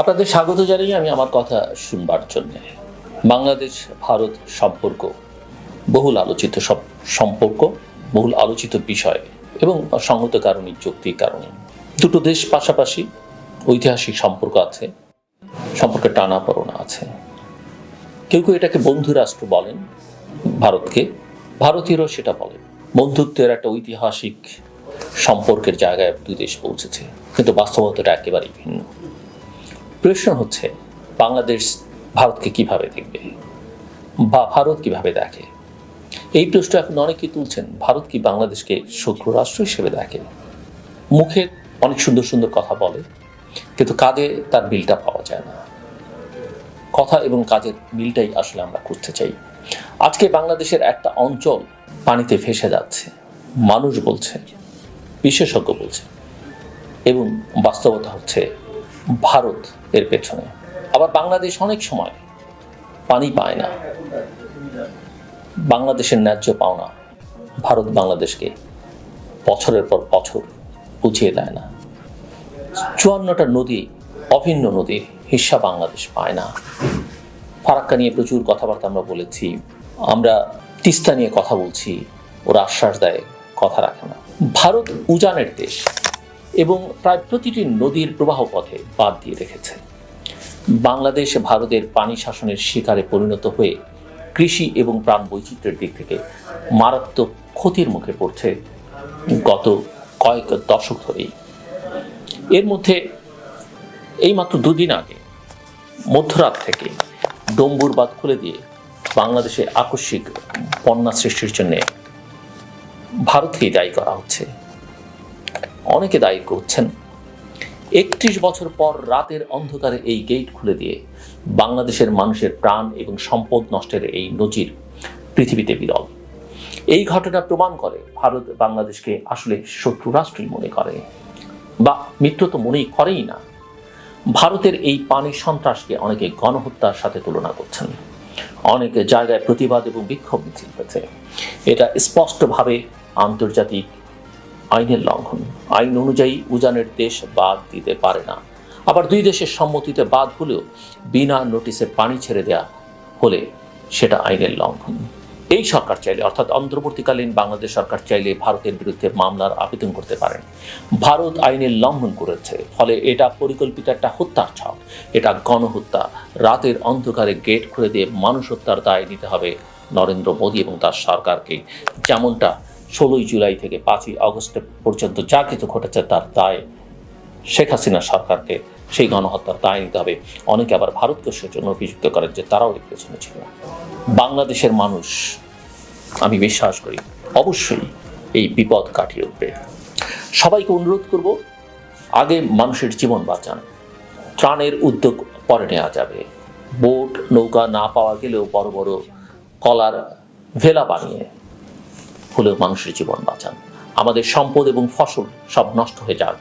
আপনাদের স্বাগত জানাই আমি আমার কথা শুনবার জন্য। বাংলাদেশ, ভারত সম্পর্ক, বহুল আলোচিত সব সম্পর্ক, বহুল আলোচিত বিষয় এবং সংহত কারণে, যৌক্তিক কারণে। দুটো দেশ পাশাপাশি ঐতিহাসিক সম্পর্ক আছে সম্পর্কে টানাপড়না আছে। কেউ কেউ এটাকে বন্ধু রাষ্ট্র বলেন, ভারতকে। ভারতীয়রাও সেটা বলেন। বন্ধুত্বের একটা ঐতিহাসিক সম্পর্কের জায়গায় দুই দেশ পৌঁছেছে, কিন্তু বাস্তবতাটা একেবারেই ভিন্ন। প্রশ্ন হচ্ছে বাংলাদেশ ভারতকে কীভাবে দেখবে? বা ভারত কীভাবে দেখে? এই প্রশ্ন এখন অনেকেই তুলছেন, ভারত কি বাংলাদেশকে শত্রু রাষ্ট্র হিসেবে দেখে? মুখে অনেক সুন্দর সুন্দর কথা বলে, কিন্তু কাজে তার বিলটা পাওয়া যায় না। কথা এবং কাজের মিলটাই আসলে আমরা করতে চাই। আজকে বাংলাদেশের একটা অঞ্চল পানিতে ভেসে যাচ্ছে। মানুষ বলছে, বিশেষজ্ঞ বলছে, এবং বাস্তবতা হচ্ছে ভারত এর পেছনে। আবার বাংলাদেশ অনেক সময় পানি পায় না। বাংলাদেশের ন্যায্য পাওনা ভারত বাংলাদেশকে বছরের পর বছর বুঝিয়ে দেয় না। চুয়ান্নটা নদী অভিন্ন নদীর হিস্সা বাংলাদেশ পায় না। ফারাক্কা নিয়ে প্রচুর কথাবার্তা আমরা বলেছি। আমরা তিস্তা নিয়ে কথা বলছি। ওরা আশ্বাস দেয়, কথা রাখে না। ভারত উজানের দেশ। এবং প্রায় প্রতিটি নদীর প্রবাহ পথে বাদ দিয়ে রেখেছে। বাংলাদেশ ভারতের পানি শাসনের শিকারে পরিণত হয়ে কৃষি এবং প্রাণ বৈচিত্র্যের দিক থেকে মারাত্মক ক্ষতির মুখে পড়ছে গত কয়েক দশক ধরেই। এর মধ্যে এইমাত্র দুদিন আগে মধ্যরাত থেকে ডম্বুর বাঁধ খুলে দিয়ে বাংলাদেশে আকস্মিক বন্যা সৃষ্টির জন্য ভারতকেই দায়ী করা হচ্ছে। অনেকে দায়ী করছেন। একত্রিশ বছর পর রাতের অন্ধকারে এই গেট খুলে দিয়ে বাংলাদেশের মানুষের প্রাণ এবং সম্পদ নষ্টের এই নজির পৃথিবীতে বিরল। এই ঘটনা প্রমাণ করে ভারত বাংলাদেশকে আসলে শত্রু রাষ্ট্রই মনে করে। বা মিত্র তো মনেই করেই না। ভারতের এই পানি সন্ত্রাসকে অনেকে গণহত্যার সাথে তুলনা করছেন। অনেক জায়গায় প্রতিবাদ এবং বিক্ষোভ মিছিল হয়েছে। এটা স্পষ্টভাবে আন্তর্জাতিক আইনের লঙ্ঘন। আইন অনুযায়ী উজানের দেশ বাদ দিতে পারে না। আবার দুই দেশের সম্মতিতে বাদ হলেও বিনা নোটিসে পানি ছেড়ে দেয়া হলে সেটা আইনের লঙ্ঘন। এই সরকার চাইলে, অর্থাৎ অন্তর্বর্তীকালীন বাংলাদেশ সরকার চাইলে ভারতের বিরুদ্ধে মামলার আবেদন করতে পারেন। ভারত আইনের লঙ্ঘন করেছে, ফলে এটা পরিকল্পিত একটা হত্যার ছক। এটা গণহত্যা, রাতের অন্ধকারে গেট খুলে দিয়ে মানুষ হত্যার দায় নিতে হবে নরেন্দ্র মোদী এবং তার সরকারকে। যেমনটা ষোলোই জুলাই থেকে পাঁচই আগস্ট পর্যন্ত যা কিছু ঘটেছে তার দায় শেখ হাসিনা সরকারকে, সেই গণহত্যার দায় নিতে হবে। অনেকে আবার ভারতকে সেজন্য অভিযুক্ত করেন যে তারাও এর পেছনে ছিল। বাংলাদেশের মানুষ, আমি বিশ্বাস করি, অবশ্যই এই বিপদ কাটিয়ে উঠবে। সবাইকে অনুরোধ করব, আগে মানুষের জীবন বাঁচান। ত্রাণের উদ্যোগ পরে নেওয়া যাবে। বোট, নৌকা না পাওয়া গেলেও বড় বড় কলার ভেলা বানিয়ে হলেও মানুষের জীবন বাঁচান। আমাদের সম্পদ এবং ফসল সব নষ্ট হয়ে যাক।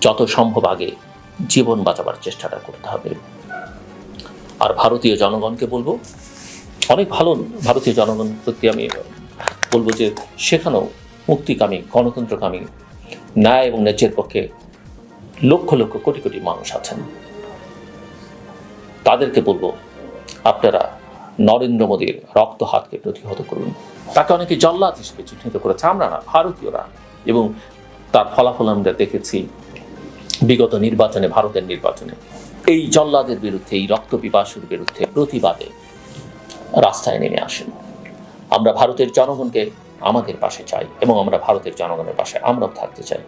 যত সম্ভব আগে জীবন বাঁচাবার চেষ্টাটা করতে হবে। আর ভারতীয় জনগণকে বলব, অনেক ভালো ভারতীয় জনগণ প্রতি আমি বলব যে সেখানেও মুক্তিকামী, গণতন্ত্রকামী, ন্যায় এবং ন্যায্যের পক্ষে লক্ষ লক্ষ কোটি কোটি মানুষ আছেন। তাদেরকে বলব, আপনারা নরেন্দ্র মোদীর রক্ত হাতকে প্রতিহত করুন। তাকে অনেকে জল্লাদ হিসেবে চিহ্নিত করেছে। আমরা না, ভারতীয়রা। এবং তার ফলাফল আমরা দেখেছি বিগত নির্বাচনে, ভারতের নির্বাচনে। এই জল্লাদের বিরুদ্ধে, এই রক্ত পিপাসুর বিরুদ্ধে প্রতিবাদে রাস্তায় নেমে আসেন। আমরা ভারতের জনগণকে আমাদের পাশে চাই এবং আমরা ভারতের জনগণের পাশে আমরাও থাকতে চাই।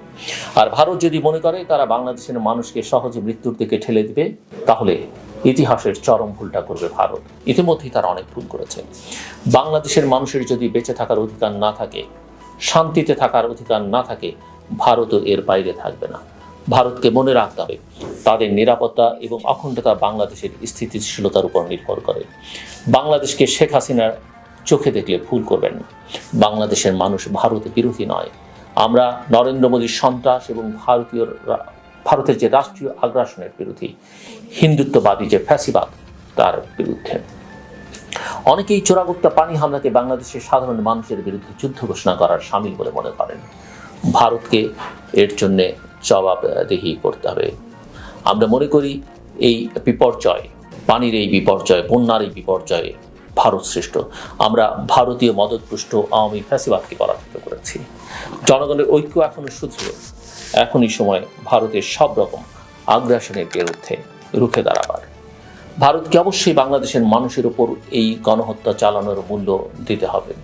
আর ভারত যদি মনে করে তারা বাংলাদেশের মানুষকে সহজে মৃত্যুর দিকে ঠেলে দিবে, তাহলে ইতিহাসের চরম ভুলটা করবে ভারত। ইতিমধ্যেই তারা অনেক ভুল করেছে। বাংলাদেশের মানুষের যদি বেঁচে থাকার অধিকার না থাকে, শান্তিতে থাকার অধিকার না থাকে, ভারতও এর বাইরে থাকবে না। ভারতকে মনে রাখতে হবে, তাদের নিরাপত্তা এবং অখণ্ডতা বাংলাদেশের স্থিতিশীলতার উপর নির্ভর করে। বাংলাদেশকে শেখ হাসিনার চোখে দেখলে ভুল করবেন বাংলাদেশের মানুষ ভারত বিরোধী নয়। আমরা নরেন্দ্র মোদীর সন্ত্রাস এবং ভারতীয় ভারতের যে রাষ্ট্রীয় আগ্রাসনের বিরোধী হিন্দুত্ববাদী যে ফ্যাসিবাদ, তার বিরুদ্ধে। অনেকেই চোরাগুপ্তা পানি হামলাকে বাংলাদেশের সাধারণ মানুষের বিরুদ্ধে যুদ্ধ ঘোষণা করার সামিল বলে মনে করেন। ভারতকে এর জন্যে জবাবদিহি করতে হবে। আমরা মনে করি, এই বিপর্যয়, পানির এই বিপর্যয়, বন্যার এই বিপর্যয়ে ভারত সৃষ্ট আমরা ভারতীয় মদতপুষ্ট আওয়ামী ফ্যাসিবাদকে পরাজিত করেছি। জনগণের ঐক্য এখনও শুধু, এখনই সময় ভারতের সব রকম আগ্রাসনের বিরুদ্ধে রুখে দাঁড়াবার। ভারতকে অবশ্যই বাংলাদেশের মানুষের উপর এই গণহত্যা চালানোর মূল্য দিতে হবে।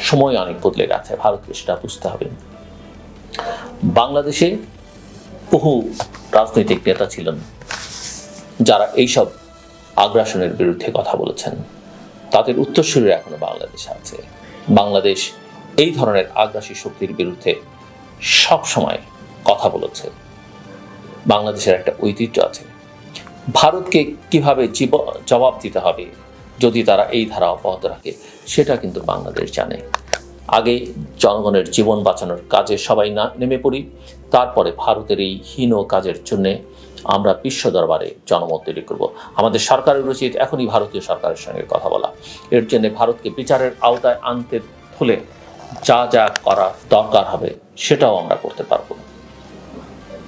সময় অনেক বদলে গেছে, ভারতকে সেটা বুঝতে হবে। বাংলাদেশে বহু রাজনৈতিক নেতা ছিলেন, যারা এইসব আগ্রাসনের বিরুদ্ধে কথা বলেছেন। তাদের উত্তরসূরিরা এখনও বাংলাদেশে আছে। বাংলাদেশ এই ধরনের আগ্রাসী শক্তির বিরুদ্ধে সব সময় কথা বলেছে। বাংলাদেশের একটা ঐতিহ্য আছে। ভারতকে কীভাবে জীব, জবাব দিতে হবে যদি তারা এই ধারা অব্যাহত রাখে, সেটা কিন্তু বাংলাদেশ জানে। আগে জনগণের জীবন বাঁচানোর কাজে সবাই না, নেমে পড়ি, তারপরে ভারতের এই হীন কাজের জন্য আমরা বিশ্ব দরবারে জনমত তৈরি করব। আমাদের সরকারের উচিত এখনই ভারতীয় সরকারের সঙ্গে কথা বলা। এর জন্য ভারতকে বিচারের আওতায় আনতে হলে যা যা করা দরকার হবে, সেটাও আমরা করতে পারব।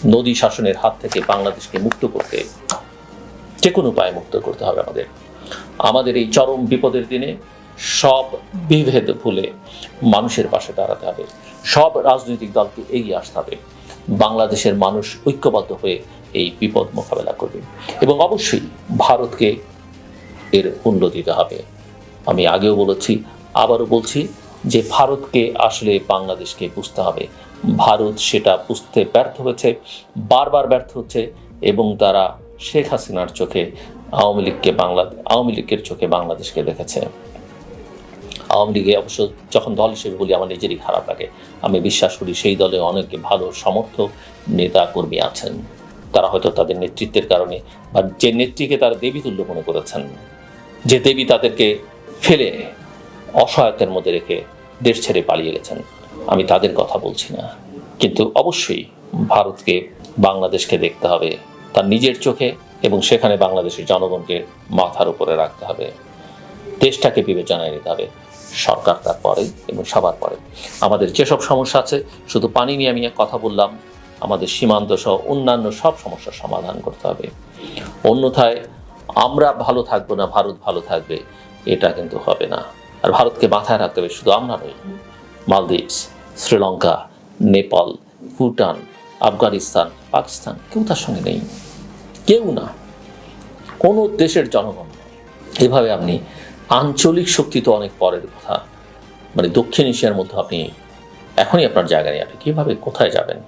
নদী শাসনের হাত থেকে বাংলাদেশকে মুক্ত করতে যে কোনো উপায়ে মুক্ত করতে হবে আমাদের। আমাদের এই চরম বিপদের দিনে সব বিভেদ ভুলে মানুষের পাশে দাঁড়াতে হবে। সব রাজনৈতিক দলকে এগিয়ে আসতে হবে। বাংলাদেশের মানুষ ঐক্যবদ্ধ হয়ে এই বিপদ মোকাবেলা করবে এবং অবশ্যই ভারতকে এর মূল্য দিতে হবে। আমি আগেও বলেছি, আবারও বলছি যে ভারতকে আসলে বাংলাদেশকে বুঝতে হবে। ভারত সেটা বুঝতে ব্যর্থ হয়েছে, বারবার ব্যর্থ হচ্ছে এবং তারা শেখ হাসিনার চোখে, আওয়ামী লীগকে বাংলা আওয়ামী লীগের চোখে বাংলাদেশকে দেখেছে। আওয়ামী লীগে অবশ্য যখন দল হিসেবে বলি, আমার নিজেরই খারাপ লাগে। আমি বিশ্বাস করি সেই দলে অনেক ভালো সমর্থক নেতা কর্মী আছেন। তারা হয়তো তাদের নেতৃত্বের কারণে বা যে নেত্রীকে তারা দেবী তুল্য মনে করেছেন, যে দেবী তাদেরকে ফেলে অসহায়তার মধ্যে রেখে দেশ ছেড়ে পালিয়ে গেছেন। আমি তাদের কথা বলছি না। কিন্তু অবশ্যই ভারতকে, বাংলাদেশকে দেখতে হবে, তার নিজের চোখে এবং সেখানে বাংলাদেশের জনগণকে মাথার উপরে রাখতে হবে। দেশটাকে বিবেচনায় নিতে হবে। সরকার তারপরে এবং সবার পরে আমাদের যেসব সমস্যা আছে, শুধু পানি নিয়ে আমি কথা বললাম, আমাদের সীমান্ত সহ অন্যান্য সব সমস্যার সমাধান করতে হবে। অন্যথায় আমরা ভালো থাকব না, ভারত ভালো থাকবে, এটা কিন্তু হবে না। আর ভারতকে মাথায় রাখতে হবে, শুধু আমরা নই, মালদ্বীপস, শ্রীলঙ্কা, নেপাল, ভুটান, আফগানিস্তান, পাকিস্তান, কেউ তার সঙ্গে নেই। কেউ না। কোনো দেশের জনগণ। এভাবে আপনি আঞ্চলিক শক্তি তো অনেক পরের কথা। মানে দক্ষিণ এশিয়ার মধ্যে আপনি এখনই আপনার জায়গা নেই। আপনি কীভাবে কোথায় যাবেন?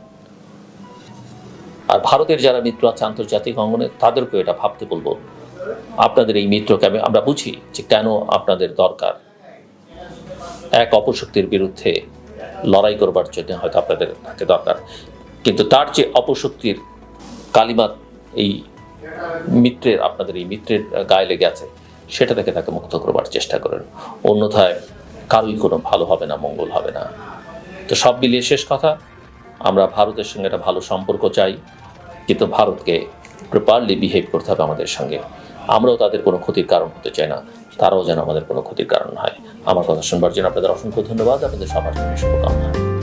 আর ভারতের যারা মিত্র আছে, আন্তর্জাতিক অঙ্গনে, তাদেরকেও এটা ভাবতে বলব। আপনাদের এই মিত্রকে আমি, আমরা বুঝি যে কেন আপনাদের দরকার। এক অপশক্তির বিরুদ্ধে লড়াই করবার জন্য হয়তো আপনাদের থাকে দরকার। কিন্তু তার যে অপশক্তির কালিমাত এই মিত্রের, আপনাদের এই মিত্রের গায়ে লেগে আছে, সেটা থেকে তাকে মুক্ত করবার চেষ্টা করেন। অন্যথায় কারোই কোনো ভালো হবে না, মঙ্গল হবে না। তো সব মিলিয়ে শেষ কথা, আমরা ভারতের সঙ্গে একটা ভালো সম্পর্ক চাই, কিন্তু ভারতকে প্রপারলি বিহেভ করতে হবে আমাদের সঙ্গে। আমরাও তাদের কোনো ক্ষতির কারণ হতে চাই না। তারাও যেন আমাদের কোনো ক্ষতির কারণ হয়। আমার কথা শুনবার জন্য আপনাদের অসংখ্য ধন্যবাদ। আপনাদের সবার জন্য শুভকামনা।